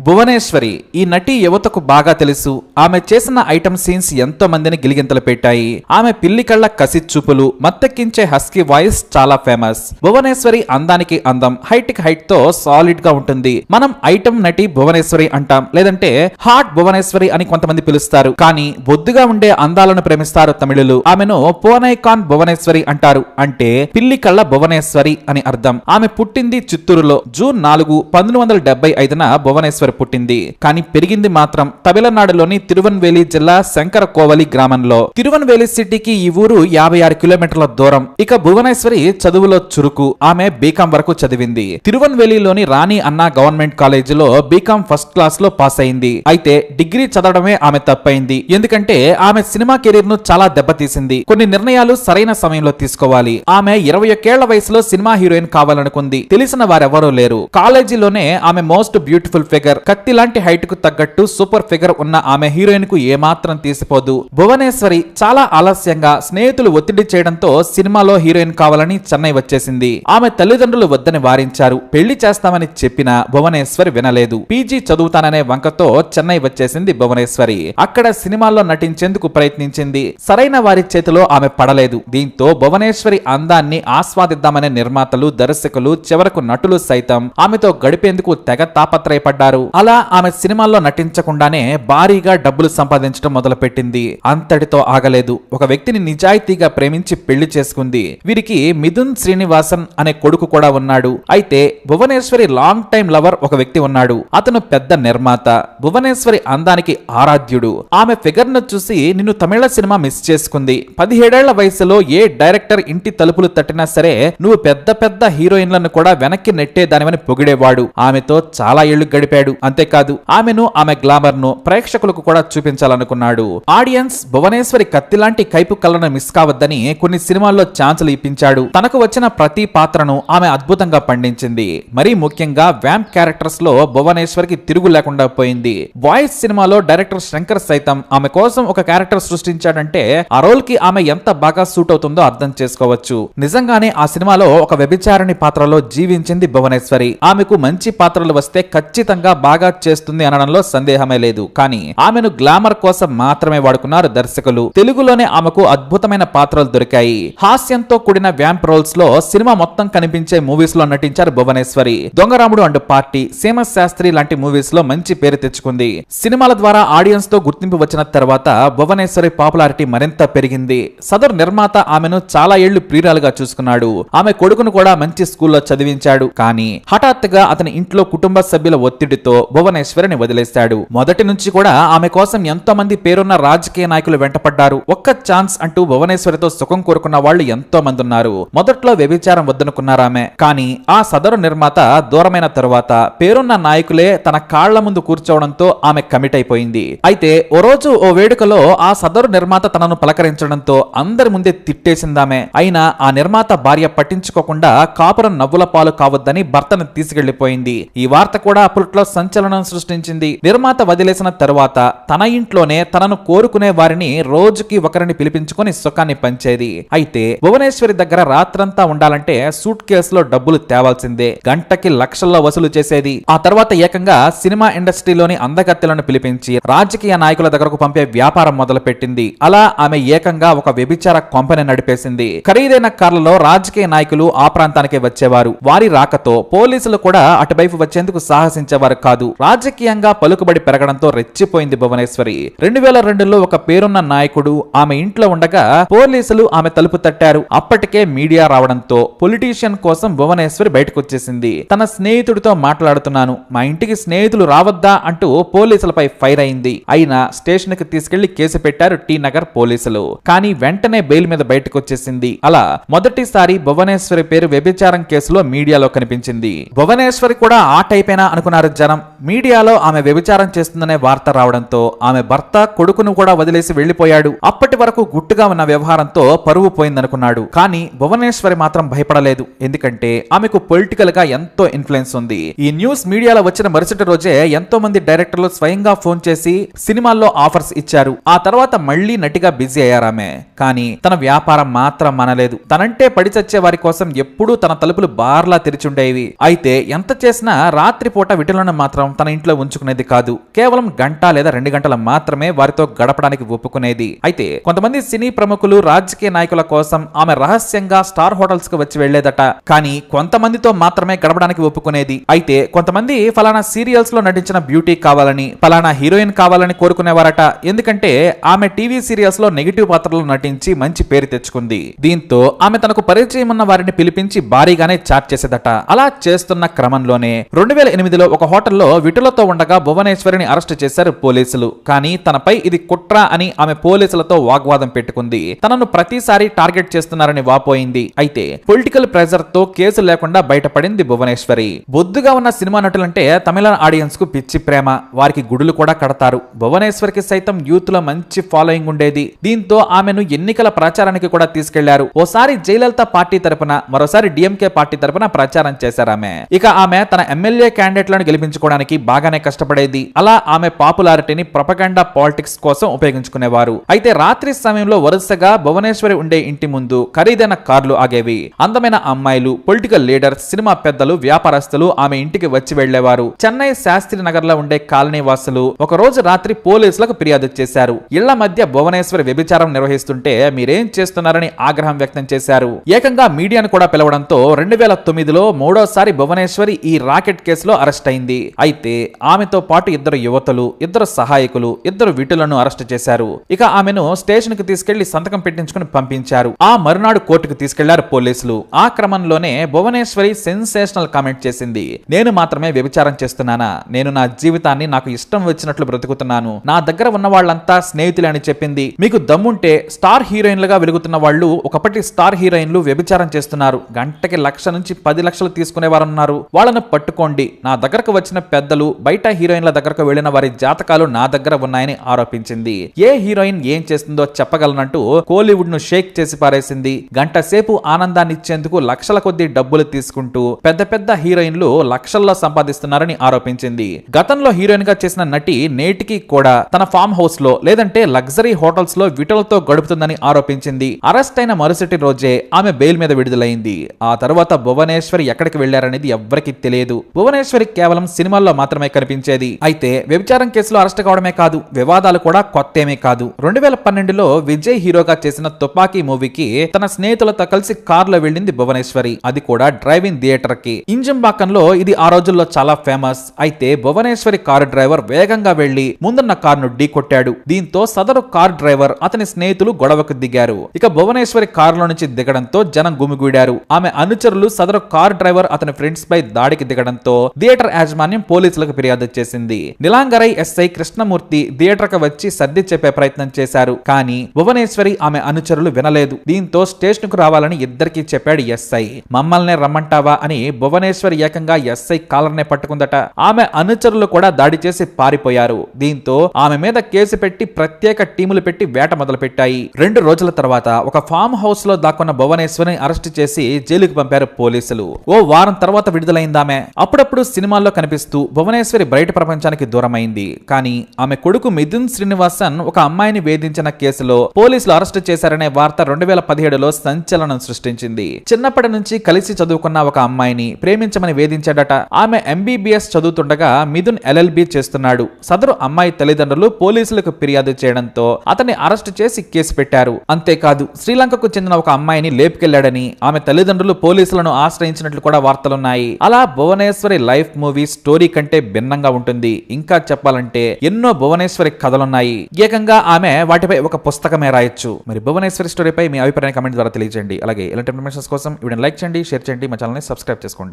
భువనేశ్వరి ఈ నటి యువతకు బాగా తెలుసు. ఆమె చేసిన ఐటమ్ సీన్స్ ఎంతో మందిని గిలిగింతలు పెట్టాయి. ఆమె పిల్లి కళ్ళ కసి చూపులు మత్తెక్కించే హస్కీ వాయిస్ చాలా ఫేమస్. భువనేశ్వరి అందానికి అందం హైట్కి హైట్తో సాలిడ్గా ఉంటుంది. మనం ఐటమ్ నటి భువనేశ్వరి అంటాం లేదంటే హాట్ భువనేశ్వరి అని కొంతమంది పిలుస్తారు. కానీ బొద్దుగా ఉండే అందాలను ప్రేమిస్తారు తమిళులు. ఆమెను పోనైకాన్ భువనేశ్వరి అంటారు. అంటే పిల్లి కళ్ళ భువనేశ్వరి అని అర్థం. ఆమె పుట్టింది చిత్తూరులో జూన్ నాలుగు పంతొమ్మిది వందల డెబ్బై ఐదున భువనేశ్వరి పుట్టింది. కానీ పెరిగింది మాత్రం తమిళనాడులోని తిరువన్వేలి జిల్లా శంకర కోవలి గ్రామంలో. తిరువన్వేలి సిటీకి ఈ ఊరు యాభై ఆరు కిలోమీటర్ల దూరం. ఇక భువనేశ్వరి చదువులో చురుకు. ఆమె బీకాం వరకు చదివింది. తిరువన్వేలిలోని రాణి అన్నా గవర్నమెంట్ కాలేజీలో బీకాం ఫస్ట్ క్లాస్లో పాస్ అయింది. అయితే డిగ్రీ చదవడమే ఆమె తప్పైంది. ఎందుకంటే ఆమె సినిమా కెరీర్ను చాలా దెబ్బతీసింది. కొన్ని నిర్ణయాలు సరైన సమయంలో తీసుకోవాలి. ఆమె ఇరవై ఒకేళ్ళ వయసులో సినిమా హీరోయిన్ కావాలనుకుంది. తెలిసిన వారెవరూ లేరు. కాలేజీలోనే ఆమె మోస్ట్ బ్యూటిఫుల్ ఫిగర్ కత్తి లాంటి హైట్కు తగ్గట్టు సూపర్ ఫిగర్ ఉన్న ఆమె హీరోయిన్కు ఏమాత్రం తీసిపోదు. భువనేశ్వరి చాలా ఆలస్యంగా స్నేహితులు ఒత్తిడి చేయడంతో సినిమాలో హీరోయిన్ కావాలని చెన్నై వచ్చేసింది. ఆమె తల్లిదండ్రులు వద్దని వారించారు. పెళ్ళి చేస్తామని చెప్పిన భువనేశ్వరి వినలేదు. పీజీ చదువుతాననే వంకతో చెన్నై వచ్చేసింది భువనేశ్వరి. అక్కడ సినిమాల్లో నటించేందుకు ప్రయత్నించింది. సరైన వారి చేతిలో ఆమె పడలేదు. దీంతో భువనేశ్వరి అందాన్ని ఆస్వాదిద్దామనే నిర్మాతలు దర్శకులు చివరకు నటులు సైతం ఆమెతో గడిపేందుకు తెగ తాపత్రయపడ్డారు. అలా ఆమె సినిమాల్లో నటించకుండానే భారీగా డబ్బులు సంపాదించడం మొదలుపెట్టింది. అంతటితో ఆగలేదు. ఒక వ్యక్తిని నిజాయితీగా ప్రేమించి పెళ్ళి చేసుకుంది. వీరికి మిథున్ శ్రీనివాసన్ అనే కొడుకు కూడా ఉన్నాడు. అయితే భువనేశ్వరి లాంగ్ టైం లవర్ ఒక వ్యక్తి ఉన్నాడు. అతను పెద్ద నిర్మాత. భువనేశ్వరి అందానికి ఆరాధ్యుడు. ఆమె ఫిగర్ను చూసి నిన్ను తమిళ సినిమా మిస్ చేసుకుంది. పదిహేడేళ్ళ వయసులో ఏ డైరెక్టర్ ఇంటి తలుపులు తట్టినా సరే నువ్వు పెద్ద పెద్ద హీరోయిన్లను కూడా వెనక్కి నెట్టేదానివని పొగిడేవాడు. ఆమెతో చాలా ఏళ్ళు గడిపాడు. అంతేకాదు ఆమెను ఆమె గ్లామర్ను ప్రేక్షకులకు కూడా చూపించాలనుకున్నాడు. ఆడియన్స్ భువనేశ్వరి కత్తి లాంటి కైపు కళ్ళను మిస్ కావద్దని కొన్ని సినిమాల్లో ఛాన్సులు ఇప్పించాడు. తనకు వచ్చిన ప్రతి పాత్రను ఆమె అద్భుతంగా పండించింది. మరీ ముఖ్యంగా వ్యాంప్ క్యారెక్టర్స్లో భువనేశ్వరికి తిరుగు లేకుండా పోయింది. బాయ్స్ సినిమాలో డైరెక్టర్ శంకర్ సైతం ఆమె కోసం ఒక క్యారెక్టర్ సృష్టించాడంటే ఆ రోల్కి ఆమె ఎంత బాగా సూట్ అవుతుందో అర్థం చేసుకోవచ్చు. నిజంగానే ఆ సినిమాలో ఒక వ్యభిచారిణి పాత్రలో జీవించింది భువనేశ్వరి. ఆమెకు మంచి పాత్రలు వస్తే ఖచ్చితంగా బాగా చేస్తుంది అనడంలో సందేహమే లేదు. కానీ ఆమెను గ్లామర్ కోసం మాత్రమే వాడుకున్నారు దర్శకులు. తెలుగులోనే ఆమెకు అద్భుతమైన పాత్రలు దొరికాయి. హాస్యంతో కూడిన వ్యాంప్ రోల్స్లో సినిమా మొత్తం కనిపించే మూవీస్లో నటించారు భువనేశ్వరి. దొంగరాముడు అండ్ పార్టీ సీమ శాస్త్రి లాంటి మూవీస్లో మంచి పేరు తెచ్చుకుంది. సినిమాల ద్వారా ఆడియన్స్తో గుర్తింపు వచ్చిన తర్వాత భువనేశ్వరి పాపులారిటీ మరింత పెరిగింది. సదరు నిర్మాత ఆమెను చాలా ఏళ్ళు ప్రియురాలుగా చూసుకున్నాడు. ఆమె కొడుకును కూడా మంచి స్కూల్లో చదివించాడు. కానీ హఠాత్తుగా అతని ఇంట్లో కుటుంబ సభ్యుల ఒత్తిడితో భువనేశ్వరిని వదిలేశాడు. మొదటి నుంచి కూడా ఆమె కోసం ఎంతో మంది పేరున్న రాజకీయ నాయకులు వెంటపడ్డారు. ఒక్క ఛాన్స్ అంటూ భువనేశ్వరితో సుఖం కోరుకున్న వాళ్ళు ఎంతో మంది ఉన్నారు. మొదట్లో వ్యభిచారం వద్దనుకున్నారామె కానీ ఆ సదరు నిర్మాత దూరమైన తరువాత పేరున్న నాయకులే తన కాళ్ళ ముందు కూర్చోవడంతో ఆమె కమిట్ అయిపోయింది. అయితే ఓ రోజు ఓ వేడుకలో ఆ సదరు నిర్మాత తనను పలకరించడంతో అందరి ముందే తిట్టేసిందామె అయినా ఆ నిర్మాత భార్య పట్టించుకోకుండా కాపురం నవ్వుల పాలు కావద్దని భర్తను తీసుకెళ్ళిపోయింది. ఈ వార్త కూడా అప్పట్లో సంచలనం సృష్టించింది. నిర్మాత వదిలేసిన తరువాత తన ఇంట్లోనే తనను కోరుకునే వారిని రోజుకి ఒకరిని పిలిపించుకొని సుఖాన్ని పంచేది. అయితే భువనేశ్వరి దగ్గర రాత్రంతా ఉండాలంటే సూట్ కేసులో డబ్బులు తేవాల్సిందే. గంటకి లక్షల్లో వసూలు చేసేది. ఆ తర్వాత ఏకంగా సినిమా ఇండస్ట్రీలోని అందగత్తెలను పిలిపించి రాజకీయ నాయకుల దగ్గరకు పంపే వ్యాపారం మొదలుపెట్టింది. అలా ఆమె ఏకంగా ఒక వ్యభిచార కొంపని నడిపేసింది. ఖరీదైన కార్లలో రాజకీయ నాయకులు ఆ ప్రాంతానికి వచ్చేవారు. వారి రాకతో పోలీసులు కూడా అటువైపు వచ్చేందుకు సాహసించేవారు కాదు. రాజకీయంగా పలుకుబడి పెరగడంతో రెచ్చిపోయింది భువనేశ్వరి. రెండు వేల రెండులో ఒక పేరున్న నాయకుడు ఆమె ఇంట్లో ఉండగా పోలీసులు ఆమె తలుపు తట్టారు. అప్పటికే మీడియా రావడంతో పొలిటీషియన్ కోసం భువనేశ్వరి బయటకు వచ్చేసింది తన స్నేహితుడితో మాట్లాడుతున్నాను. మా ఇంటికి స్నేహితులు రావద్దా అంటూ పోలీసులపై ఫైర్ అయింది. అయినా స్టేషన్కి తీసుకెళ్ళి కేసు పెట్టారు టీ నగర్ పోలీసులు. కానీ వెంటనే బెయిల్ మీద బయటకు వచ్చేసింది అలా మొదటిసారి భువనేశ్వరి పేరు వ్యభిచారం కేసులో మీడియాలో కనిపించింది. భువనేశ్వరి కూడా ఆ టైపేనా అనుకున్నారు జనం? మీడియాలో ఆమె వ్యభిచారం చేస్తుందనే వార్త రావడంతో ఆమె భర్త కొడుకును కూడా వదిలేసి వెళ్ళిపోయాడు అప్పటి వరకు గుట్టుగా ఉన్న వ్యవహారంతో పరువు పోయిందనుకున్నాడు. కానీ భువనేశ్వరి మాత్రం భయపడలేదు. ఎందుకంటే ఆమెకు పొలిటికల్గా ఎంతో ఇన్ఫ్లుయెన్స్ ఉంది. ఈ న్యూస్ మీడియాలో వచ్చిన మరుసటి రోజే ఎంతో మంది డైరెక్టర్లు స్వయంగా ఫోన్ చేసి సినిమాల్లో ఆఫర్స్ ఇచ్చారు. ఆ తర్వాత మళ్ళీ నటిగా బిజీ అయ్యారామె కానీ తన వ్యాపారం మాత్రం మనలేదు. తనంటే పడిచచ్చే వారి కోసం ఎప్పుడూ తన తలుపులు బార్లా తెరిచుండేవి. అయితే ఎంత చేసినా రాత్రిపూట విటులను మాత్రం తన ఇంట్లో ఉంచుకునేది కాదు కేవలం గంట లేదా రెండు గంటలు మాత్రమే వారితో గడపడానికి ఒప్పుకునేది. అయితే కొంతమంది సినీ ప్రముఖులు రాజకీయ నాయకుల కోసం ఆమె రహస్యంగా స్టార్ హోటల్స్కు వచ్చి వెళ్ళేదట కానీ కొంతమందితో మాత్రమే గడపడానికి ఒప్పుకునేది. అయితే కొంతమంది ఫలానా సీరియల్స్లో నటించిన బ్యూటీ కావాలని ఫలానా హీరోయిన్ కావాలని కోరుకునేవారట. ఎందుకంటే ఆమె టీవీ సీరియల్స్లో నెగిటివ్ పాత్రలో నటించి మంచి పేరు తెచ్చుకుంది. దీంతో ఆమె తనకు పరిచయం ఉన్న వారిని పిలిపించి భారీగానే చాట్ చేసేదట. అలా చేస్తున్న క్రమంలోనే రెండు వేల ఎనిమిదిలో ఒక హోటల్ కారులో విటులతో ఉండగా భువనేశ్వరిని అరెస్ట్ చేశారు పోలీసులు. కానీ తనపై ఇది కుట్ర అని ఆమె పోలీసులతో వాగ్వాదం పెట్టుకుంది. తనను ప్రతిసారి టార్గెట్ చేస్తున్నారని వాపోయింది. అయితే పొలిటికల్ ప్రెజర్తో కేసు లేకుండా బయటపడింది భువనేశ్వరి. బొద్దుగా ఉన్న సినిమా నటులంటే తమిళ ఆడియన్స్కు పిచ్చి ప్రేమ. వారికి గుడులు కూడా కడతారు. భువనేశ్వరికి సైతం యూత్లో మంచి ఫాలోయింగ్ ఉండేది. దీంతో ఆమెను ఎన్నికల ప్రచారానికి కూడా తీసుకెళ్ళారు. ఓసారి జయలలిత పార్టీ తరపున మరోసారి డిఎంకే పార్టీ తరపున ప్రచారం చేశారు ఆమె. ఇక ఆమె తన ఎమ్మెల్యే క్యాండిడేట్లను చేసుకోవడానికి బాగానే కష్టపడేది. అలా ఆమె పాపులారిటీని ప్రపగండా పాలిటిక్స్ కోసం ఉపయోగించుకునేవారు. అయితే రాత్రి సమయంలో వరుసగా భువనేశ్వరి ఉండే ఇంటి ముందు ఖరీదైన కార్లు ఆగేవి. అందమైన అమ్మాయిలు పొలిటికల్ లీడర్స్ సినిమా పెద్దలు వ్యాపారస్తులు ఆమె ఇంటికి వచ్చి వెళ్ళేవారు చెన్నై శాస్త్రి నగర్లో ఉండే కాలనీ వాసులు ఒక రోజు రాత్రి పోలీసులకు ఫిర్యాదు చేశారు. ఇళ్ళ మధ్య భువనేశ్వరి వ్యభిచారం నిర్వహిస్తుంటే మీరేం చేస్తున్నారని ఆగ్రహం వ్యక్తం చేశారు. ఏకంగా మీడియాను కూడా పిలవడంతో రెండు వేల తొమ్మిదిలో మూడోసారి భువనేశ్వరి ఈ రాకెట్ కేసులో అరెస్ట్ అయింది. అయితే ఆమెతో పాటు ఇద్దరు యువతులు ఇద్దరు సహాయకులు ఇద్దరు విటులను అరెస్ట్ చేశారు. ఇక ఆమెను స్టేషన్కు తీసుకెళ్ళి సంతకం పెట్టించుకుని పంపించారు. ఆ మరునాడు కోర్టుకు తీసుకెళ్ళారు పోలీసులు. ఆ క్రమంలోనే భువనేశ్వరి సెన్సేషనల్ కామెంట్ చేసింది. నేను మాత్రమే వ్యభిచారం చేస్తున్నానా? నేను నా జీవితాన్ని నాకు ఇష్టం వచ్చినట్లు బ్రతుకుతున్నాను. నా దగ్గర ఉన్న వాళ్ళంతా స్నేహితులే అని చెప్పింది. మీకు దమ్ముంటే స్టార్ హీరోయిన్లుగా వెలుగుతున్న వాళ్ళు ఒకప్పటి స్టార్ హీరోయిన్లు వ్యభిచారం చేస్తున్నారు. గంటకి లక్ష నుంచి పది లక్షలు తీసుకునేవారు ఉన్నారు వాళ్ళను పట్టుకోండి. నా దగ్గరకు వచ్చిన పెద్దలు బయట హీరోయిన్ల దగ్గరకు వెళ్ళిన వారి జాతకాలు నా దగ్గర ఉన్నాయని ఆరోపించింది. ఏ హీరోయిన్ ఏం చేస్తుందో చెప్పగలనంటూ కోలీవుడ్ను షేక్ చేసి పారేసింది. గంట సేపు ఆనందాన్నిచ్చేందుకు లక్షల కొద్దీ డబ్బులు తీసుకుంటూ పెద్ద పెద్ద హీరోయిన్లు లక్షల్లో సంపాదిస్తున్నారని ఆరోపించింది. గతంలో హీరోయిన్గా చేసిన నటి నేటికి కూడా తన ఫామ్ హౌస్లో లేదంటే లగ్జరీ హోటల్స్లో విటలతో గడుపుతుందని ఆరోపించింది. అరెస్ట్ అయిన మరుసటి రోజే ఆమె బెయిల్ మీద విడుదలైంది. ఆ తర్వాత భువనేశ్వరి ఎక్కడికి వెళ్ళారనేది ఎవ్వరికి తెలియదు. భువనేశ్వరి కేవలం సినిమాల్లో మాత్రమే కనిపించేది. అయితే వ్యభిచారం కేసులో అరెస్ట్ కావడమే కాదు వివాదాలు కూడా కొత్తేమీ కాదు. రెండు వేల పన్నెండులో విజయ్ హీరోగా చేసిన తుపాకీ మూవీకి తన స్నేహితులతో కలిసి కారులో వెళ్ళింది భువనేశ్వరి. అది కూడా డ్రైవింగ్ థియేటర్కి ఇంజంబాకంలో ఇది ఆ రోజుల్లో చాలా ఫేమస్. అయితే భువనేశ్వరి కారు డ్రైవర్ వేగంగా వెళ్ళి ముందున్న కారును ఢీ కొట్టాడు. దీంతో సదరు కార్ డ్రైవర్ అతని స్నేహితులు గొడవకు దిగారు. ఇక భువనేశ్వరి కారులో నుంచి దిగడంతో జనం గుమిగూడారు. ఆమె అనుచరులు సదరు కార్ డ్రైవర్ అతని ఫ్రెండ్స్ పై దాడికి దిగడంతో థియేటర్ యాజమాన్యం పోలీసులకు ఫిర్యాదు చేసింది. నిలాంగరై ఎస్ఐ కృష్ణమూర్తి థియేటర్ వచ్చి సర్ది చెప్పే ప్రయత్నం చేశారు. కానీ భువనేశ్వరి ఆమె అనుచరులు వినలేదు. దీంతో స్టేషన్కు రావాలని ఇద్దరికి చెప్పాడు ఎస్ఐ. మమ్మల్నే రమ్మంటావా అని భువనేశ్వరి ఏకంగా ఎస్ఐ కాలర్నే పట్టుకుందట. ఆమె అనుచరులు కూడా దాడి చేసి పారిపోయారు. దీంతో ఆమె మీద కేసు పెట్టి ప్రత్యేక టీములు పెట్టి వేట మొదలు పెట్టాయి రెండు రోజుల తర్వాత ఒక ఫామ్ హౌస్లో దాక్కున్న భువనేశ్వరిని అరెస్ట్ చేసి జైలుకు పంపారు పోలీసులు. ఓ వారం తర్వాత విడుదలైందామె అప్పుడప్పుడు సినిమాల్లో కనిపిస్తుంది కనిపిస్తూ భువనేశ్వరి బయట ప్రపంచానికి దూరమైంది. కానీ ఆమె కొడుకు మిథున్ శ్రీనివాసన్ ఒక అమ్మాయిని వేధించిన కేసులో పోలీసులు అరెస్ట్ చేశారనే వార్త రెండు వేల పదిహేడులో సంచలనం సృష్టించింది. చిన్నప్పటి నుంచి కలిసి చదువుకున్న ఒక అమ్మాయిని ప్రేమించమని వేధించాడట. ఆమె ఎంబీబీఎస్ చదువుతుండగా మిథున్ ఎల్ఎల్బి చేస్తున్నాడు. సదరు అమ్మాయి తల్లిదండ్రులు పోలీసులకు ఫిర్యాదు చేయడంతో అతన్ని అరెస్ట్ చేసి కేసు పెట్టారు. అంతేకాదు శ్రీలంకకు చెందిన ఒక అమ్మాయిని లేపుకెళ్ళాడని ఆమె తల్లిదండ్రులు పోలీసులను ఆశ్రయించినట్లు కూడా వార్తలున్నాయి. అలా భువనేశ్వరి లైఫ్ మూవీ స్టోరీ కంటే భిన్నంగా ఉంటుంది. ఇంకా చెప్పాలంటే ఎన్నో భువనేశ్వరి కథలున్నాయి. ఏకంగా ఆమె వాటిపై ఒక పుస్తకమే రాయొచ్చు. మరి భువనేశ్వరి స్టోరీపై మీ అభిప్రాయం కమెంట్ ద్వారా తెలియజేయండి. అలాగే ఇలాంటి ఇన్ఫర్మేషన్స్ కోసం వీడియో లైక్ చేయండి షేర్ చేయండి మా ఛానల్ని సబ్స్క్రైబ్ చేసుకోండి.